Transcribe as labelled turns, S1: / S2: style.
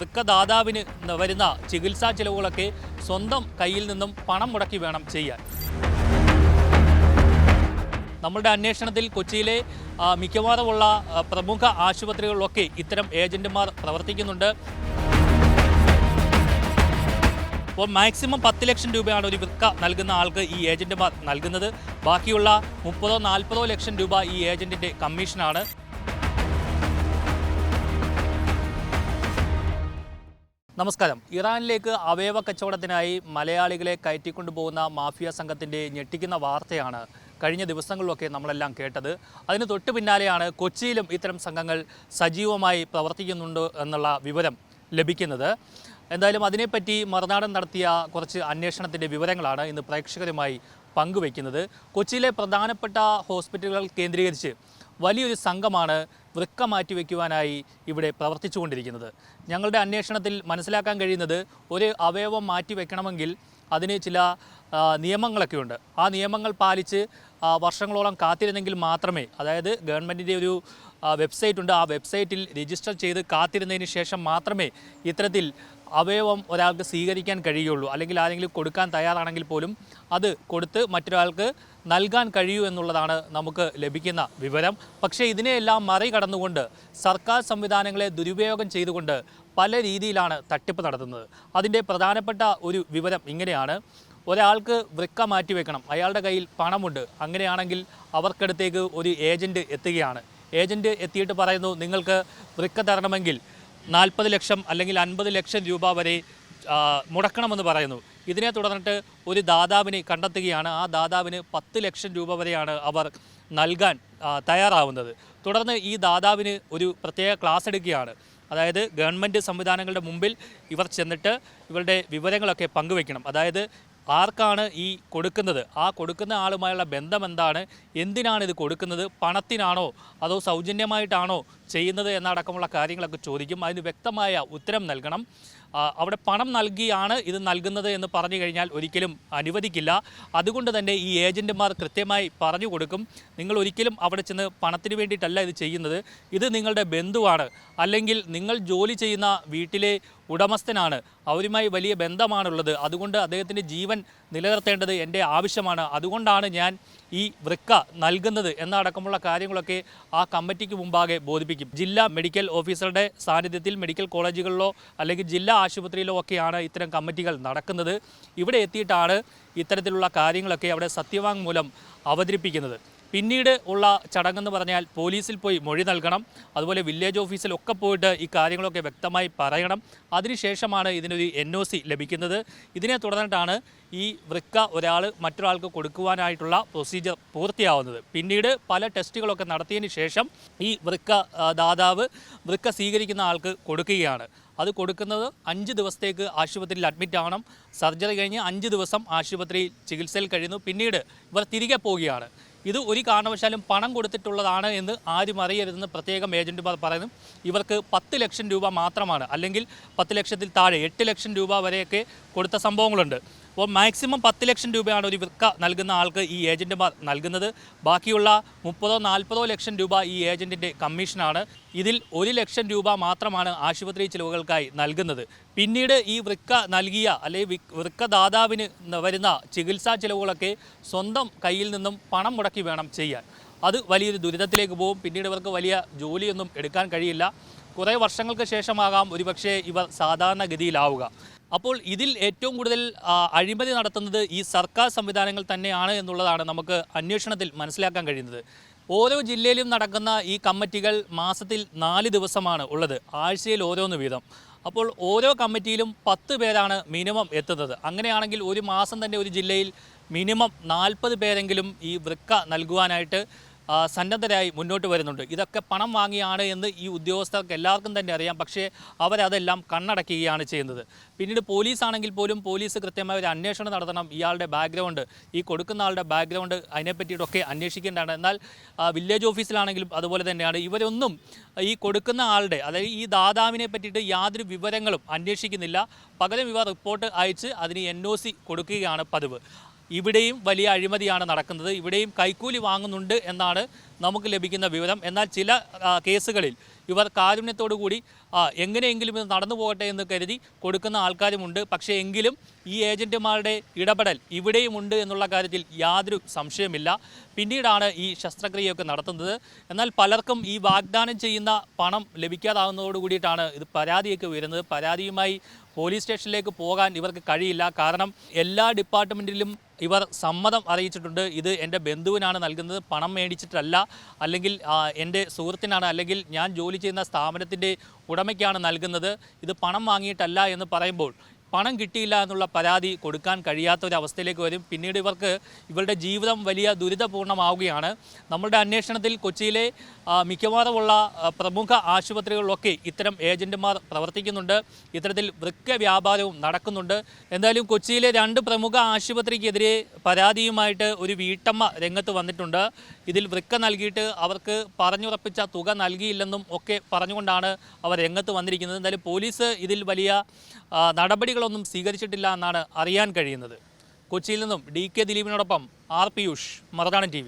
S1: വൃക്കദാതാവിന് വരുന്ന ചികിത്സാ ചിലവുകളൊക്കെ സ്വന്തം കയ്യിൽ നിന്നും പണം മുടക്കി വേണം ചെയ്യാൻ. നമ്മളുടെ അന്വേഷണത്തിൽ കൊച്ചിയിലെ മിക്കവാറുമുള്ള പ്രമുഖ ആശുപത്രികളിലൊക്കെ ഇത്തരം ഏജന്റുമാർ പ്രവർത്തിക്കുന്നുണ്ട്. അപ്പോൾ മാക്സിമം പത്ത് ലക്ഷം രൂപയാണ് ഒരു വൃക്ക നൽകുന്ന ആൾക്ക് ഈ ഏജന്റുമാർ നൽകുന്നത്. ബാക്കിയുള്ള മുപ്പതോ നാൽപ്പതോ ലക്ഷം രൂപ ഈ ഏജന്റിന്റെ കമ്മീഷനാണ്. നമസ്കാരം. ഇറാനിലേക്ക് അവയവ കച്ചവടത്തിനായി മലയാളികളെ കയറ്റിക്കൊണ്ടുപോകുന്ന മാഫിയ സംഘത്തിന്റെ ഞെട്ടിക്കുന്ന വാർത്തയാണ് കഴിഞ്ഞ ദിവസങ്ങളിലൊക്കെ നമ്മളെല്ലാം കേട്ടത്. അതിന് തൊട്ടു പിന്നാലെയാണ് കൊച്ചിയിലും ഇത്തരം സംഘങ്ങൾ സജീവമായി പ്രവർത്തിക്കുന്നുണ്ട് എന്നുള്ള വിവരം ലഭിക്കുന്നത്. എന്തായാലും അതിനെപ്പറ്റി മറുനാടൻ നടത്തിയ കുറച്ച് അന്വേഷണത്തിന്റെ വിവരങ്ങളാണ് ഇന്ന് പ്രേക്ഷകരുമായി പങ്കുവയ്ക്കുന്നത്. കൊച്ചിയിലെ പ്രധാനപ്പെട്ട ഹോസ്പിറ്റലുകൾ കേന്ദ്രീകരിച്ച് വലിയൊരു സംഘമാണ് വൃക്ക മാറ്റിവെക്കുവാനായി ഇവിടെ പ്രവർത്തിച്ചുകൊണ്ടിരിക്കുന്നത്. ഞങ്ങളുടെ അന്വേഷണത്തിൽ മനസ്സിലാക്കാൻ കഴിയുന്നത് ഒരു അവയവം മാറ്റിവെക്കണമെങ്കിൽ അതിന് ചില നിയമങ്ങളൊക്കെ ഉണ്ട് ആ നിയമങ്ങൾ പാലിച്ച് വർഷങ്ങളോളം കാത്തിരുന്നെങ്കിൽ മാത്രമേ അതായത് ഗവൺമെന്റിന്റെ ഒരു വെബ്സൈറ്റ് ഉണ്ട്. ആ വെബ്സൈറ്റിൽ രജിസ്റ്റർ ചെയ്ത് കാത്തിരുന്നതിന് ശേഷം മാത്രമേ ഇത്തരത്തിൽ അവയവം ഒരാൾക്ക് സ്വീകരിക്കാൻ കഴിയുള്ളൂ അല്ലെങ്കിൽ ആരെങ്കിലും കൊടുക്കാൻ തയ്യാറാണെങ്കിൽ പോലും അത് കൊടുത്ത് മറ്റൊരാൾക്ക് നൽകാൻ കഴിയൂ എന്നുള്ളതാണ് നമുക്ക് ലഭിക്കുന്ന വിവരം. പക്ഷേ ഇതിനെയെല്ലാം മറികടന്നുകൊണ്ട് സർക്കാർ സംവിധാനങ്ങളെ ദുരുപയോഗം ചെയ്തുകൊണ്ട് പല രീതിയിലാണ് തട്ടിപ്പ് നടത്തുന്നത്. അതിന്റെ പ്രധാനപ്പെട്ട ഒരു വിവരം ഇങ്ങനെയാണ്. ഒരാൾക്ക് വൃക്ക മാറ്റി വെക്കണം. അയാളുടെ കയ്യിൽ പണമുണ്ട്. അങ്ങനെയാണെങ്കിൽ അവർക്കടുത്തേക്ക് ഒരു ഏജന്റ് എത്തുകയാണ്. ഏജന്റ് എത്തിയിട്ട് പറയുന്നു നിങ്ങൾക്ക് വൃക്ക തരണമെങ്കിൽ നാൽപ്പത് ലക്ഷം അല്ലെങ്കിൽ അൻപത് ലക്ഷം രൂപ വരെ മുടക്കണമെന്ന് പറയുന്നു. ഇതിനെ തുടർന്നിട്ട് ഒരു ദാതാവിനെ കണ്ടെത്തുകയാണ്. ആ ദാതാവിന് പത്ത് ലക്ഷം രൂപ വരെയാണ് അവർ നൽകാൻ തയ്യാറാവുന്നത്. തുടർന്ന് ഈ ദാതാവിന് ഒരു പ്രത്യേക ക്ലാസ് എടുക്കുകയാണ്. അതായത് ഗവൺമെന്റ് സംവിധാനങ്ങളുടെ മുമ്പിൽ ഇവർ ചെന്നിട്ട് ഇവരുടെ വിവരങ്ങളൊക്കെ പങ്കുവെക്കണം അതായത് ആർക്കാണ് ഈ കൊടുക്കുന്നത്? ആ കൊടുക്കുന്ന ആളുമായുള്ള ബന്ധം എന്താണ് എന്തിനാണ് ഇത് കൊടുക്കുന്നത്? പണത്തിനാണോ? അതോ സൗജന്യമായിട്ടാണോ ചെയ്യുന്നത് എന്നടക്കമുള്ള കാര്യങ്ങളൊക്കെ ചോദിക്കും. അതിന് വ്യക്തമായ ഉത്തരം നൽകണം. അവിടെ പണം നൽകിയാണ് ഇത് നൽകുന്നത് എന്ന് പറഞ്ഞു കഴിഞ്ഞാൽ ഒരിക്കലും അനുവദിക്കില്ല. അതുകൊണ്ട് തന്നെ ഈ ഏജന്റുമാർ കൃത്യമായി പറഞ്ഞു കൊടുക്കും. നിങ്ങൾ ഒരിക്കലും അവിടെ ചെന്ന് പണത്തിന് വേണ്ടിയിട്ടല്ല ഇത് ചെയ്യുന്നത്. ഇത് നിങ്ങളുടെ ബന്ധുവാണ്. അല്ലെങ്കിൽ നിങ്ങൾ ജോലി ചെയ്യുന്ന വീട്ടിലെ ഉടമസ്ഥനാണ്. അവരുമായി വലിയ ബന്ധമാണുള്ളത്. അതുകൊണ്ട് അദ്ദേഹത്തിന്റെ ജീവൻ നിലനിർത്തേണ്ടത് എന്റെ ആവശ്യമാണ്. അതുകൊണ്ടാണ് ഞാൻ ഈ വൃക്ക നൽകുന്നത് എന്നടക്കമുള്ള കാര്യങ്ങളൊക്കെ ആ കമ്മിറ്റിക്ക് മുമ്പാകെ ബോധിപ്പിക്കും. ജില്ലാ മെഡിക്കൽ ഓഫീസറുടെ സാന്നിധ്യത്തിൽ മെഡിക്കൽ കോളേജുകളിലോ അല്ലെങ്കിൽ ജില്ലാ ആശുപത്രിയിലോ ഒക്കെയാണ് ഇത്തരം കമ്മിറ്റികൾ നടക്കുന്നത്. ഇവിടെ എത്തിയിട്ടാണ് ഇത്തരത്തിലുള്ള കാര്യങ്ങളൊക്കെ അവിടെ സത്യവാങ്മൂലം അവതരിപ്പിക്കുന്നത്. പിന്നീട് ഉള്ള ചടങ്ങെന്ന് പറഞ്ഞാൽ പോലീസിൽ പോയി മൊഴി നൽകണം. അതുപോലെ വില്ലേജ് ഓഫീസിലൊക്കെ പോയിട്ട് ഈ കാര്യങ്ങളൊക്കെ വ്യക്തമായി പറയണം. അതിനുശേഷമാണ് ഇതിനൊരു എൻ ഒ സി ലഭിക്കുന്നത്. ഇതിനെ തുടർന്നിട്ടാണ് ഈ വൃക്ക ഒരാൾ മറ്റൊരാൾക്ക് കൊടുക്കുവാനായിട്ടുള്ള പ്രൊസീജിയർ പൂർത്തിയാവുന്നത്. പിന്നീട് പല ടെസ്റ്റുകളൊക്കെ നടത്തിയതിന് ശേഷം ഈ വൃക്ക ദാതാവ് വൃക്ക സ്വീകരിക്കുന്ന ആൾക്ക് കൊടുക്കുകയാണ്. അത് കൊടുക്കുന്നത് അഞ്ച് ദിവസത്തേക്ക് ആശുപത്രിയിൽ അഡ്മിറ്റ് ആവണം. സർജറി കഴിഞ്ഞ് അഞ്ച് ദിവസം ആശുപത്രിയിൽ ചികിത്സയിൽ കഴിയുന്നു. പിന്നീട് ഇവർ തിരികെ പോവുകയാണ്. ഇത് ഒരു കാരണവശാലും പണം കൊടുത്തിട്ടുള്ളതാണ് എന്ന് ആരും അറിയരുതെന്ന് പ്രത്യേകം ഏജന്റുമാർ പറയുന്നു. ഇവർക്ക് പത്ത് ലക്ഷം രൂപ മാത്രമാണ്. അല്ലെങ്കിൽ പത്ത് ലക്ഷത്തിൽ താഴെ എട്ട് ലക്ഷം രൂപ വരെയൊക്കെ കൊടുത്ത സംഭവങ്ങളുണ്ട്. അപ്പോൾ മാക്സിമം പത്ത് ലക്ഷം രൂപയാണ് ഒരു വൃക്ക നൽകുന്ന ആൾക്ക് ഈ ഏജന്റുമാർ നൽകുന്നത്. ബാക്കിയുള്ള മുപ്പതോ നാൽപ്പതോ ലക്ഷം രൂപ ഈ ഏജന്റിന്റെ കമ്മീഷനാണ് ഇതിൽ ഒരു ലക്ഷം രൂപ മാത്രമാണ് ആശുപത്രി ചിലവുകൾക്കായി നൽകുന്നത്. പിന്നീട് ഈ വൃക്ക നൽകിയ അല്ലെങ്കിൽ വൃക്കദാതാവിന് വരുന്ന ചികിത്സാ ചിലവുകളൊക്കെ സ്വന്തം കയ്യിൽ നിന്നും പണം മുടക്കി വേണം ചെയ്യാൻ. അത് വലിയൊരു ദുരിതത്തിലേക്ക് പോകും. പിന്നീട് ഇവർക്ക് വലിയ ജോലിയൊന്നും എടുക്കാൻ കഴിയില്ല. കുറേ വർഷങ്ങൾക്ക് ശേഷമാകാം ഒരുപക്ഷെ ഇവർ സാധാരണഗതിയിലാവുക. അപ്പോൾ ഇതിൽ ഏറ്റവും കൂടുതൽ അഴിമതി നടത്തുന്നത് ഈ സർക്കാർ സംവിധാനങ്ങൾ തന്നെയാണ് എന്നുള്ളതാണ് നമുക്ക് അന്വേഷണത്തിൽ മനസ്സിലാക്കാൻ കഴിയുന്നത്. ഓരോ ജില്ലയിലും നടക്കുന്ന ഈ കമ്മിറ്റികൾ മാസത്തിൽ നാല് ദിവസമാണ് ഉള്ളത്. ആഴ്ചയിൽ ഓരോന്ന് വീതം. അപ്പോൾ ഓരോ കമ്മിറ്റിയിലും പത്ത് പേരാണ് മിനിമം എത്തുന്നത്. അങ്ങനെയാണെങ്കിൽ ഒരു മാസം തന്നെ ഒരു ജില്ലയിൽ മിനിമം നാൽപ്പത് പേരെങ്കിലും ഈ വൃക്ക നൽകുവാനായിട്ട് സന്നദ്ധരായി മുന്നോട്ട് വരുന്നുണ്ട്. ഇതൊക്കെ പണം വാങ്ങിയാണ് എന്ന് ഈ ഉദ്യോഗസ്ഥർക്ക് എല്ലാവർക്കും തന്നെ അറിയാം. പക്ഷേ അവരതെല്ലാം കണ്ണടക്കുകയാണ് ചെയ്യുന്നത്. പിന്നീട് പോലീസ് ആണെങ്കിൽ പോലും പോലീസ് കൃത്യമായ ഒരു അന്വേഷണം നടത്തണം. ഇയാളുടെ ബാക്ക്ഗ്രൗണ്ട് ഈ കൊടുക്കുന്ന ആളുടെ ബാക്ക്ഗ്രൗണ്ട് അതിനെപ്പറ്റിയിട്ടൊക്കെ അന്വേഷിക്കേണ്ടതാണ്. എന്നാൽ വില്ലേജ് ഓഫീസിലാണെങ്കിലും അതുപോലെ തന്നെയാണ്. ഇവരൊന്നും ഈ കൊടുക്കുന്ന ആളുടെ അതായത് ഈ ദാതാവിനെ പറ്റിയിട്ട് യാതൊരു വിവരങ്ങളും അന്വേഷിക്കുന്നില്ല. പകരം ഇവ റിപ്പോർട്ട് അയച്ച് അതിന് എൻ കൊടുക്കുകയാണ് പതിവ്. ഇവിടെയും വലിയ അഴിമതിയാണ് നടക്കുന്നത്. ഇവിടെയും കൈക്കൂലി വാങ്ങുന്നുണ്ട് എന്നാണ് നമുക്ക് ലഭിക്കുന്ന വിവരം. എന്നാൽ ചില കേസുകളിൽ ഇവർ കാരുണ്യത്തോടു കൂടി എങ്ങനെയെങ്കിലും ഇത് നടന്നു പോകട്ടെ എന്ന് കരുതി കൊടുക്കുന്ന ആൾക്കാരുമുണ്ട്. പക്ഷേ എങ്കിലും ഈ ഏജന്റുമാരുടെ ഇടപെടൽ ഇവിടെയുമുണ്ട് എന്നുള്ള കാര്യത്തിൽ യാതൊരു സംശയമില്ല പിന്നീടാണ് ഈ ശസ്ത്രക്രിയയൊക്കെ നടത്തുന്നത്. എന്നാൽ പലർക്കും ഈ വാഗ്ദാനം ചെയ്യുന്ന പണം ലഭിക്കാതാവുന്നതോട് കൂടിയിട്ടാണ് ഇത് പരാതിയൊക്കെ ഉയരുന്നത്. പരാതിയുമായി പോലീസ് സ്റ്റേഷനിലേക്ക് പോകാൻ ഇവർക്ക് കഴിയില്ല. കാരണം എല്ലാ ഡിപ്പാർട്ട്മെന്റിലും ഇവർ സമ്മതം അറിയിച്ചിട്ടുണ്ട്. ഇത് എന്റെ ബന്ധുവിനാണ് നൽകുന്നത്. പണം മേടിച്ചിട്ടല്ല. അല്ലെങ്കിൽ എന്റെ സുഹൃത്തിനാണ്. അല്ലെങ്കിൽ ഞാൻ ജോലി ചെയ്യുന്ന സ്ഥാപനത്തിന്റെ ഉടമയ്ക്കാണ് നൽകുന്നത്. ഇത് പണം വാങ്ങിയിട്ടല്ല എന്ന് പറയുമ്പോൾ പണം കിട്ടിയില്ല എന്നുള്ള പരാതി കൊടുക്കാൻ കഴിയാത്ത ഒരു അവസ്ഥയിലേക്ക് വരും. പിന്നീട് ഇവർക്ക് ഇവരുടെ ജീവിതം വലിയ ദുരിതപൂർണമാവുകയാണ് നമ്മളുടെ അന്വേഷണത്തിൽ കൊച്ചിയിലെ മിക്കവാറുമുള്ള പ്രമുഖ ആശുപത്രികളിലൊക്കെ ഇത്തരം ഏജന്റുമാർ പ്രവർത്തിക്കുന്നുണ്ട്. ഇത്തരത്തിൽ വൃക്ക വ്യാപാരവും നടക്കുന്നുണ്ട്. എന്തായാലും കൊച്ചിയിലെ രണ്ട് പ്രമുഖ ആശുപത്രിക്കെതിരെ പരാതിയുമായിട്ട് ഒരു വീട്ടമ്മ രംഗത്ത് വന്നിട്ടുണ്ട്. ഇതിൽ വൃക്ക നൽകിയിട്ട് അവർക്ക് പറഞ്ഞുറപ്പിച്ച തുക നൽകിയില്ലെന്നും ഒക്കെ പറഞ്ഞുകൊണ്ടാണ് അവർ രംഗത്ത് വന്നിരിക്കുന്നത്. എന്തായാലും പോലീസ് ഇതിൽ വലിയ ആ, നടപടികളൊന്നും സ്വീകരിച്ചിട്ടില്ല എന്നാണ് അറിയാൻ കഴിയുന്നത്. കൊച്ചിയിൽ നിന്നും ഡി കെ ദിലീപിനോടൊപ്പം ആർ പിയൂഷ് മറുനാടൻ ടി